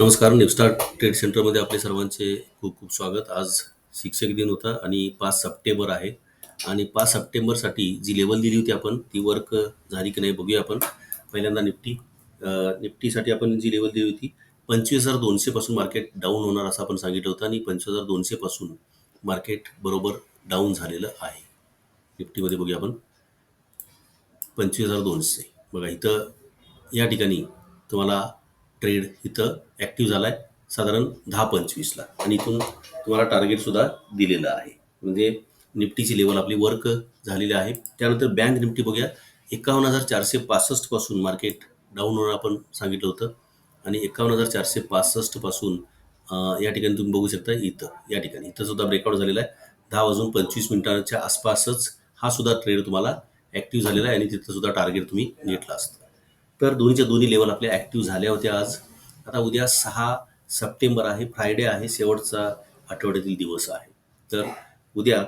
नमस्कार निपस्टार ट्रेड सेंटरमध्ये आपले सर्वांचे खूप खूप स्वागत. आज शिक्षक दिन होता आणि पाच सप्टेंबर आहे. आणि पाच सप्टेंबरसाठी जी लेवल दिली होती आपण ती वर्क झाली की नाही बघूया आपण. पहिल्यांदा निफ्टी निफ्टीसाठी आपण जी लेवल दिली होती पंचवीस हजार दोनशेपासून मार्केट डाऊन होणार असं आपण सांगितलं होतं आणि पंचवीस हजार दोनशेपासून मार्केट बरोबर डाऊन झालेलं आहे. निफ्टीमध्ये बघूया आपण. पंचवीस हजार दोनशे. बघा इथं या ठिकाणी तुम्हाला ट्रेड इथं ॲक्टिव्ह झाला आहे साधारण दहा पंचवीसला. आणि इथून तुम्हाला टार्गेटसुद्धा दिलेलं आहे. म्हणजे निफ्टीची लेवल आपली वर्क झालेली आहे. त्यानंतर बँक निफ्टी बघूया. एकावन्न हजार चारशे पासष्टपासून मार्केट डाऊन होणं आपण सांगितलं होतं. आणि एकावन्न हजार चारशे पासष्टपासून या ठिकाणी तुम्ही बघू शकता इथं या ठिकाणी. इथं सुद्धा ब्रेकआउट झालेला आहे. दहा वाजून पंचवीस मिनिटांच्या आसपासच हा सुद्धा ट्रेड तुम्हाला ॲक्टिव्ह झालेला आहे. आणि तिथं सुद्धा टार्गेट तुम्ही घेतला असतं. तर दोन्हीच्या दोन्ही लेवल आपल्या ॲक्टिव्ह झाल्या होत्या आज. आता उद्या सहा सप्टेंबर आहे फ्रायडे आहे शेवटचा आठवड्यातील दिवस आहे. तर उद्या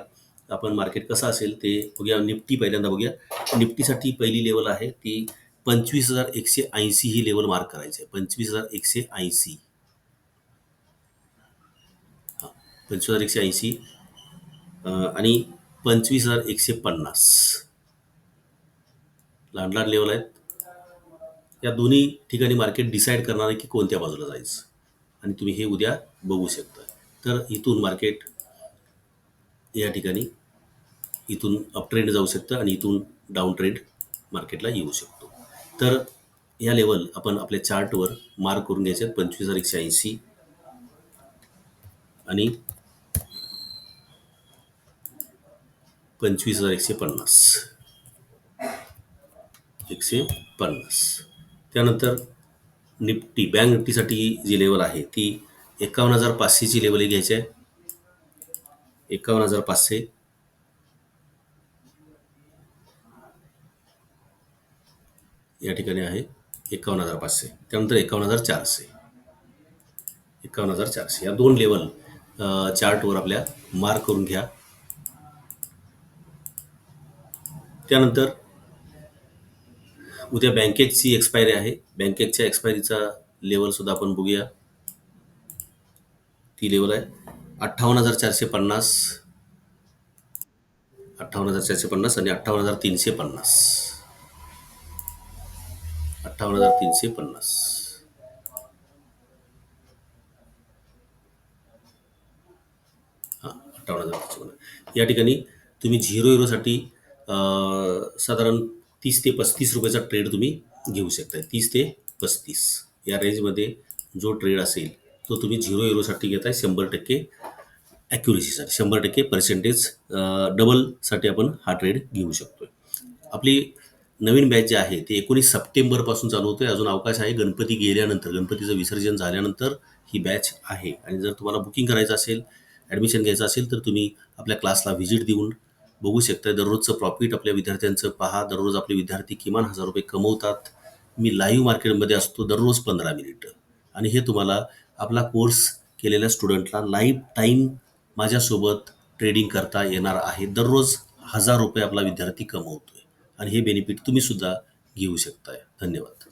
आपण मार्केट कसं असेल ते बघूया. निफ्टी पहिल्यांदा बघूया. निफ्टीसाठी पहिली लेवल आहे ती पंचवीस हजार एकशे ऐंशी ही लेवल मार्क करायची आहे. पंचवीस हजार एकशे ऐंशी. हां पंचवीस हजार एकशे ऐंशी. आणि पंचवीस हजार एकशे पन्नास. लहान लहान लेवल आहेत. या दोन्ही ठिकाणी मार्केट डिसाईड करणार आहे की कोणत्या बाजूला जायचं. आणि तुम्ही हे उद्या बघू शकता. तर इथून मार्केट या ठिकाणी इथून अप ट्रेंड जाऊ शकतं आणि इथून डाऊन ट्रेंड मार्केटला येऊ शकतो. तर या लेवल आपण आपल्या चार्टवर मार्क करून घ्यायचे. पंचवीस हजार एकशे ऐंशी आणि पंचवीस हजार एकशे पन्नास. एकशे पन्नास. त्यानंतर निफ्टी बँक निफ्टीसाठी जी लेवल आहे ती एकावन्न हजार पाचशेची लेवल घ्यायची आहे. एकावन्न हजार पाचशे. या ठिकाणी आहे एकावन्न हजार पाचशे. त्यानंतर एकावन्न हजार चारशे. एकावन्न हजार चारशे. या दोन लेवल चार्टवर आपल्या मार्क करून घ्या. त्यानंतर उद्या बँकेची एक्सपायरी आहे. बँकेच्या एक्सपायरीचा लेवलसुद्धा आपण बघूया. ती लेवल आहे. अठ्ठावन्न हजार चारशे पन्नास. अठ्ठावन्न हजार चारशे पन्नास आणि अठ्ठावन्न हजार तीनशे पन्नास. अठ्ठावन्न हजार तीनशे पन्नास. हां अठ्ठावन्न हजार तीनशे पन्नास. या ठिकाणी तुम्ही झिरो युरोसाठी साधारण तीस ते पस्तीस रुपयाचा ट्रेड तुम्ही घेऊ शकता तीस ते पस्तीस. या रेंजमध्ये जो ट्रेड असेल तो तुम्ही झिरो युरोसाठी घेताय शंभर टक्के ॲक्युरेसीसाठी शंभर टक्के पर्सेंटेज डबलसाठी आपण हा ट्रेड घेऊ शकतो आपली नवीन बॅच जी आहे ते एकोणीस सप्टेंबरपासून चालू होते अजून अवकाश आहे गणपती गेल्यानंतर गणपतीचं विसर्जन झाल्यानंतर ही बॅच आहे. आणि जर तुम्हाला बुकिंग करायचं असेल ॲडमिशन घ्यायचं असेल तर तुम्ही आपल्या क्लासला व्हिजिट देऊन बघू शकता दररोजचं प्रॉफिट आपल्या विद्यार्थ्यांचं पहा. दररोज आपले विद्यार्थी किमान हजार रुपये कमवतात. मी लाईव्ह मार्केटमध्ये असतो दररोज पंधरा मिनिटं आणि हे तुम्हाला आपला कोर्स केलेल्या स्टुडंटला लाईफ टाईम माझ्यासोबत ट्रेडिंग करता येणार आहे. दररोज हजार रुपये आपला विद्यार्थी कमवतोय. आणि हे बेनिफिट तुम्ही सुद्धा घेऊ शकताय. धन्यवाद.